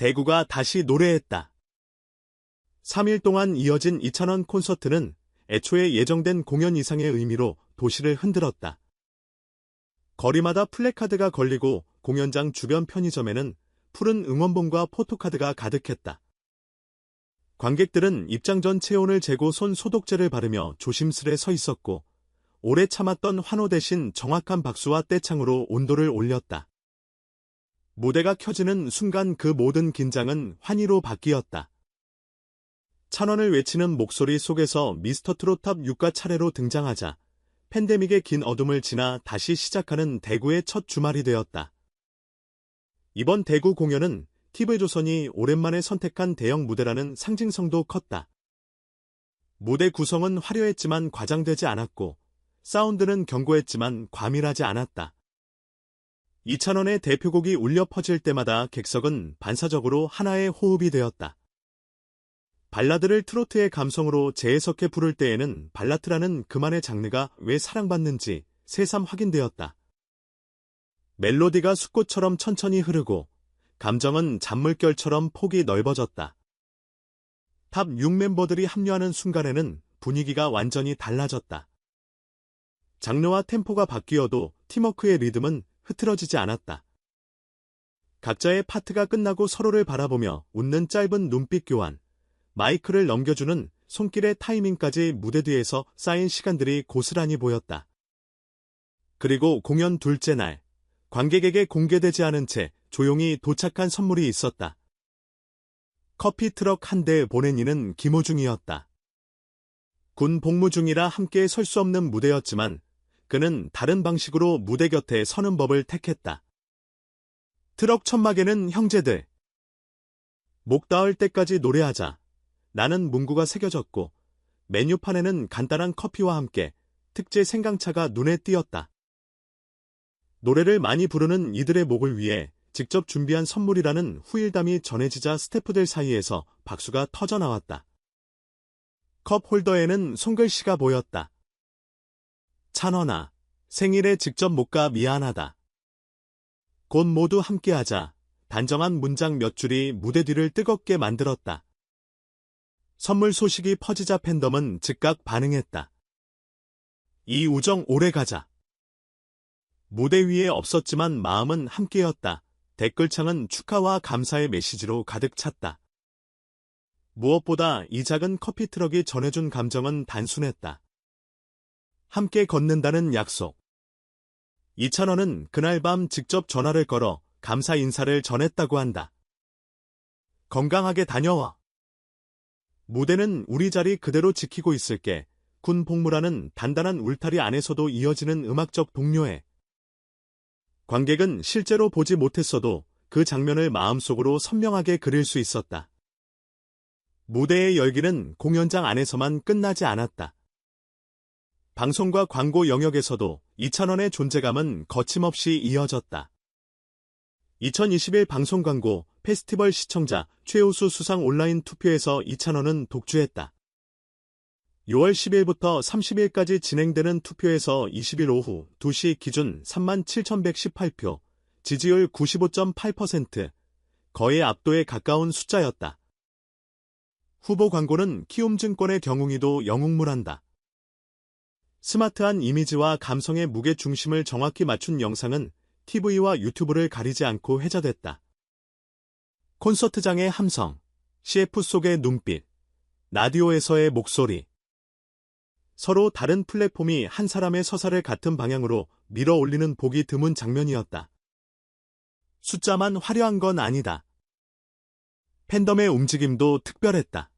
대구가 다시 노래했다. 3일 동안 이어진 이찬원 콘서트는 애초에 예정된 공연 이상의 의미로 도시를 흔들었다. 거리마다 플래카드가 걸리고 공연장 주변 편의점에는 푸른 응원봉과 포토카드가 가득했다. 관객들은 입장 전 체온을 재고 손 소독제를 바르며 조심스레 서 있었고 오래 참았던 환호 대신 정확한 박수와 떼창으로 온도를 올렸다. 무대가 켜지는 순간 그 모든 긴장은 환희로 바뀌었다. 찬원을 외치는 목소리 속에서 미스터 트롯탑 6가 차례로 등장하자 팬데믹의 긴 어둠을 지나 다시 시작하는 대구의 첫 주말이 되었다. 이번 대구 공연은 TV조선이 오랜만에 선택한 대형 무대라는 상징성도 컸다. 무대 구성은 화려했지만 과장되지 않았고 사운드는 견고했지만 과밀하지 않았다. 이찬원의 대표곡이 울려 퍼질 때마다 객석은 반사적으로 하나의 호흡이 되었다. 발라드를 트로트의 감성으로 재해석해 부를 때에는 발라트라는 그만의 장르가 왜 사랑받는지 새삼 확인되었다. 멜로디가 숫꽃처럼 천천히 흐르고 감정은 잔물결처럼 폭이 넓어졌다. 탑 6멤버들이 합류하는 순간에는 분위기가 완전히 달라졌다. 장르와 템포가 바뀌어도 팀워크의 리듬은 흐트러지지 않았다. 각자의 파트가 끝나고 서로를 바라보며 웃는 짧은 눈빛 교환, 마이크를 넘겨주는 손길의 타이밍까지 무대 뒤에서 쌓인 시간들이 고스란히 보였다. 그리고 공연 둘째 날, 관객에게 공개되지 않은 채 조용히 도착한 선물이 있었다. 커피 트럭 한 대 보낸 이는 김호중이었다. 군 복무 중이라 함께 설 수 없는 무대였지만 그는 다른 방식으로 무대 곁에 서는 법을 택했다. 트럭 천막에는 형제들. 목 닿을 때까지 노래하자. 나는 문구가 새겨졌고 메뉴판에는 간단한 커피와 함께 특제 생강차가 눈에 띄었다. 노래를 많이 부르는 이들의 목을 위해 직접 준비한 선물이라는 후일담이 전해지자 스태프들 사이에서 박수가 터져 나왔다. 컵 홀더에는 손글씨가 보였다. 찬원아, 생일에 직접 못 가 미안하다. 곧 모두 함께하자. 단정한 문장 몇 줄이 무대 뒤를 뜨겁게 만들었다. 선물 소식이 퍼지자 팬덤은 즉각 반응했다. 이 우정 오래 가자. 무대 위에 없었지만 마음은 함께였다. 댓글창은 축하와 감사의 메시지로 가득 찼다. 무엇보다 이 작은 커피 트럭이 전해준 감정은 단순했다. 함께 걷는다는 약속. 이찬원은 그날 밤 직접 전화를 걸어 감사 인사를 전했다고 한다. 건강하게 다녀와. 무대는 우리 자리 그대로 지키고 있을게. 군 복무라는 단단한 울타리 안에서도 이어지는 음악적 동료애. 관객은 실제로 보지 못했어도 그 장면을 마음속으로 선명하게 그릴 수 있었다. 무대의 열기는 공연장 안에서만 끝나지 않았다. 방송과 광고 영역에서도 이찬원의 존재감은 거침없이 이어졌다. 2021 방송 광고 페스티벌 시청자 최우수 수상 온라인 투표에서 이찬원은 독주했다. 6월 10일부터 30일까지 진행되는 투표에서 20일 오후 2시 기준 37,118표, 지지율 95.8%, 거의 압도에 가까운 숫자였다. 후보 광고는 키움증권의 경웅이도 영웅물한다. 스마트한 이미지와 감성의 무게 중심을 정확히 맞춘 영상은 TV와 유튜브를 가리지 않고 회자됐다. 콘서트장의 함성, CF 속의 눈빛, 라디오에서의 목소리. 서로 다른 플랫폼이 한 사람의 서사를 같은 방향으로 밀어 올리는 보기 드문 장면이었다. 숫자만 화려한 건 아니다. 팬덤의 움직임도 특별했다.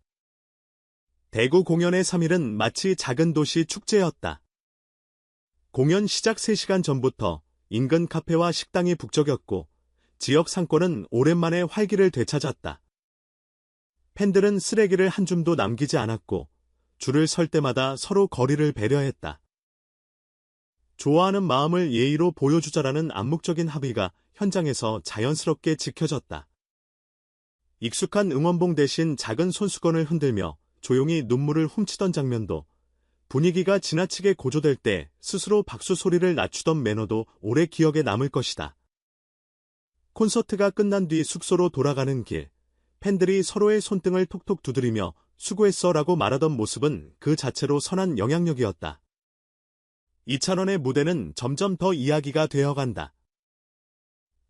대구 공연의 3일은 마치 작은 도시 축제였다. 공연 시작 3시간 전부터 인근 카페와 식당이 북적였고 지역 상권은 오랜만에 활기를 되찾았다. 팬들은 쓰레기를 한 줌도 남기지 않았고 줄을 설 때마다 서로 거리를 배려했다. 좋아하는 마음을 예의로 보여주자라는 암묵적인 합의가 현장에서 자연스럽게 지켜졌다. 익숙한 응원봉 대신 작은 손수건을 흔들며 조용히 눈물을 훔치던 장면도 분위기가 지나치게 고조될 때 스스로 박수 소리를 낮추던 매너도 오래 기억에 남을 것이다. 콘서트가 끝난 뒤 숙소로 돌아가는 길, 팬들이 서로의 손등을 톡톡 두드리며 수고했어 라고 말하던 모습은 그 자체로 선한 영향력이었다. 이찬원의 무대는 점점 더 이야기가 되어간다.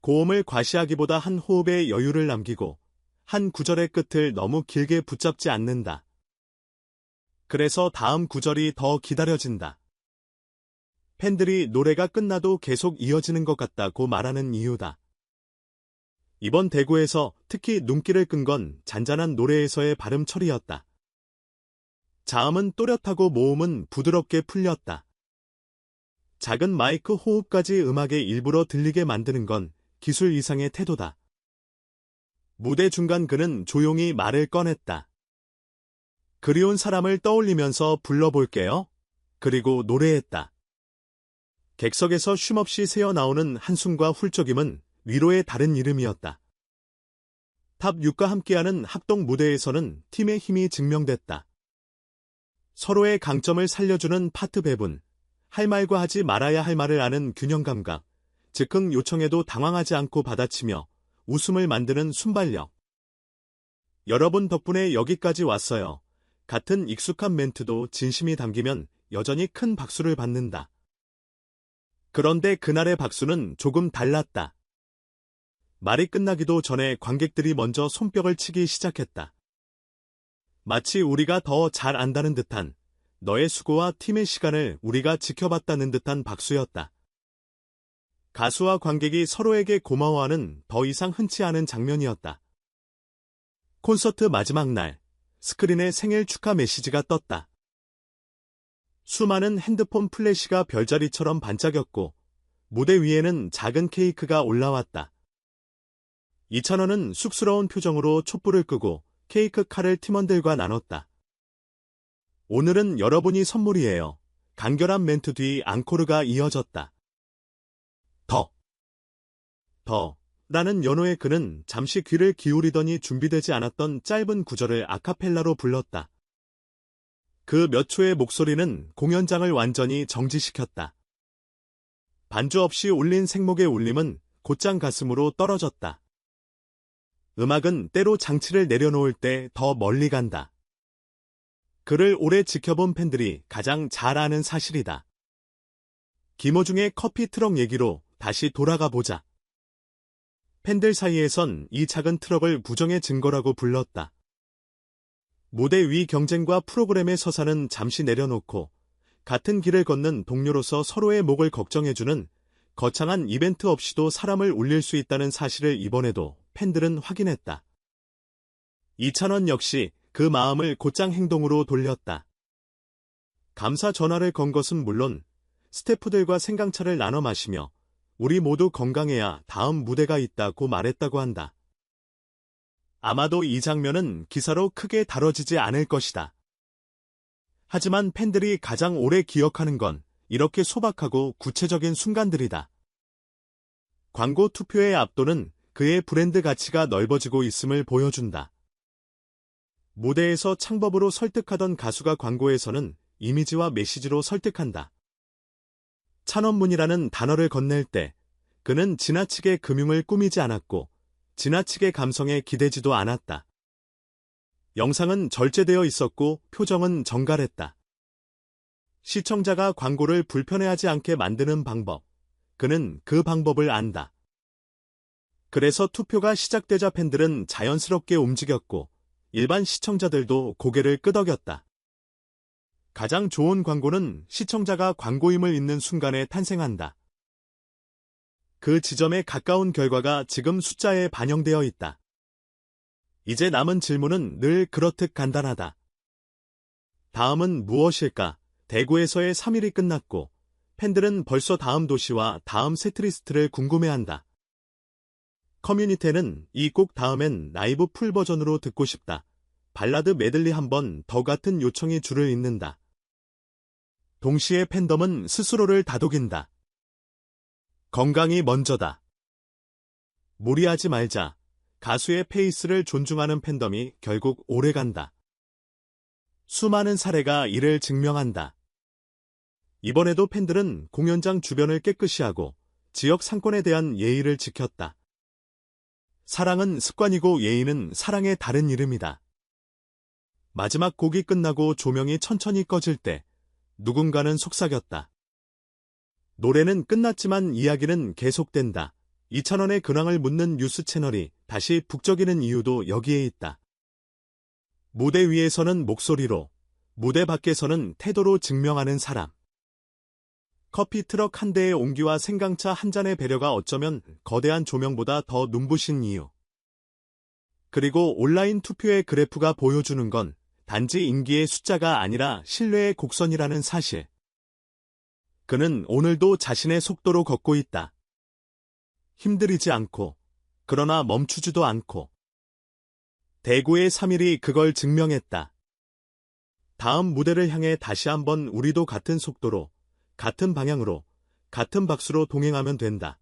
고음을 과시하기보다 한 호흡에 여유를 남기고 한 구절의 끝을 너무 길게 붙잡지 않는다. 그래서 다음 구절이 더 기다려진다. 팬들이 노래가 끝나도 계속 이어지는 것 같다고 말하는 이유다. 이번 대구에서 특히 눈길을 끈 건 잔잔한 노래에서의 발음 처리였다. 자음은 또렷하고 모음은 부드럽게 풀렸다. 작은 마이크 호흡까지 음악에 일부러 들리게 만드는 건 기술 이상의 태도다. 무대 중간 그는 조용히 말을 꺼냈다. 그리운 사람을 떠올리면서 불러볼게요. 그리고 노래했다. 객석에서 쉼없이 새어나오는 한숨과 훌쩍임은 위로의 다른 이름이었다. 탑 6과 함께하는 합동 무대에서는 팀의 힘이 증명됐다. 서로의 강점을 살려주는 파트 배분, 할 말과 하지 말아야 할 말을 아는 균형 감각, 즉흥 요청에도 당황하지 않고 받아치며 웃음을 만드는 순발력. 여러분 덕분에 여기까지 왔어요. 같은 익숙한 멘트도 진심이 담기면 여전히 큰 박수를 받는다. 그런데 그날의 박수는 조금 달랐다. 말이 끝나기도 전에 관객들이 먼저 손뼉을 치기 시작했다. 마치 우리가 더 잘 안다는 듯한 너의 수고와 팀의 시간을 우리가 지켜봤다는 듯한 박수였다. 가수와 관객이 서로에게 고마워하는 더 이상 흔치 않은 장면이었다. 콘서트 마지막 날, 스크린에 생일 축하 메시지가 떴다. 수많은 핸드폰 플래시가 별자리처럼 반짝였고, 무대 위에는 작은 케이크가 올라왔다. 이찬원은 쑥스러운 표정으로 촛불을 끄고 케이크 칼을 팀원들과 나눴다. 오늘은 여러분이 선물이에요. 간결한 멘트 뒤 앙코르가 이어졌다. 더. 더. 라는 연호의 그는 잠시 귀를 기울이더니 준비되지 않았던 짧은 구절을 아카펠라로 불렀다. 그 몇 초의 목소리는 공연장을 완전히 정지시켰다. 반주 없이 울린 생목의 울림은 곧장 가슴으로 떨어졌다. 음악은 때로 장치를 내려놓을 때 더 멀리 간다. 그를 오래 지켜본 팬들이 가장 잘 아는 사실이다. 김호중의 커피 트럭 얘기로 다시 돌아가 보자. 팬들 사이에선 이 작은 트럭을 부정의 증거라고 불렀다. 무대 위 경쟁과 프로그램의 서사는 잠시 내려놓고 같은 길을 걷는 동료로서 서로의 목을 걱정해주는 거창한 이벤트 없이도 사람을 울릴 수 있다는 사실을 이번에도 팬들은 확인했다. 이찬원 역시 그 마음을 곧장 행동으로 돌렸다. 감사 전화를 건 것은 물론 스태프들과 생강차를 나눠 마시며 우리 모두 건강해야 다음 무대가 있다고 말했다고 한다. 아마도 이 장면은 기사로 크게 다뤄지지 않을 것이다. 하지만 팬들이 가장 오래 기억하는 건 이렇게 소박하고 구체적인 순간들이다. 광고 투표의 압도는 그의 브랜드 가치가 넓어지고 있음을 보여준다. 무대에서 창법으로 설득하던 가수가 광고에서는 이미지와 메시지로 설득한다. 찬원문이라는 단어를 건넬 때 그는 지나치게 금융을 꾸미지 않았고 지나치게 감성에 기대지도 않았다. 영상은 절제되어 있었고 표정은 정갈했다. 시청자가 광고를 불편해하지 않게 만드는 방법. 그는 그 방법을 안다. 그래서 투표가 시작되자 팬들은 자연스럽게 움직였고 일반 시청자들도 고개를 끄덕였다. 가장 좋은 광고는 시청자가 광고임을 잊는 순간에 탄생한다. 그 지점에 가까운 결과가 지금 숫자에 반영되어 있다. 이제 남은 질문은 늘 그렇듯 간단하다. 다음은 무엇일까? 대구에서의 3일이 끝났고 팬들은 벌써 다음 도시와 다음 세트리스트를 궁금해한다. 커뮤니티는 이 곡 다음엔 라이브 풀 버전으로 듣고 싶다. 발라드 메들리 한 번 더 같은 요청이 줄을 잇는다. 동시에 팬덤은 스스로를 다독인다. 건강이 먼저다. 무리하지 말자. 가수의 페이스를 존중하는 팬덤이 결국 오래간다. 수많은 사례가 이를 증명한다. 이번에도 팬들은 공연장 주변을 깨끗이 하고 지역 상권에 대한 예의를 지켰다. 사랑은 습관이고 예의는 사랑의 다른 이름이다. 마지막 곡이 끝나고 조명이 천천히 꺼질 때 누군가는 속삭였다. 노래는 끝났지만 이야기는 계속된다. 이찬원의 근황을 묻는 뉴스 채널이 다시 북적이는 이유도 여기에 있다. 무대 위에서는 목소리로, 무대 밖에서는 태도로 증명하는 사람. 커피 트럭 한 대의 온기와 생강차 한 잔의 배려가 어쩌면 거대한 조명보다 더 눈부신 이유. 그리고 온라인 투표의 그래프가 보여주는 건 단지 인기의 숫자가 아니라 신뢰의 곡선이라는 사실. 그는 오늘도 자신의 속도로 걷고 있다. 힘들이지 않고, 그러나 멈추지도 않고. 대구의 3일이 그걸 증명했다. 다음 무대를 향해 다시 한번 우리도 같은 속도로, 같은 방향으로, 같은 박수로 동행하면 된다.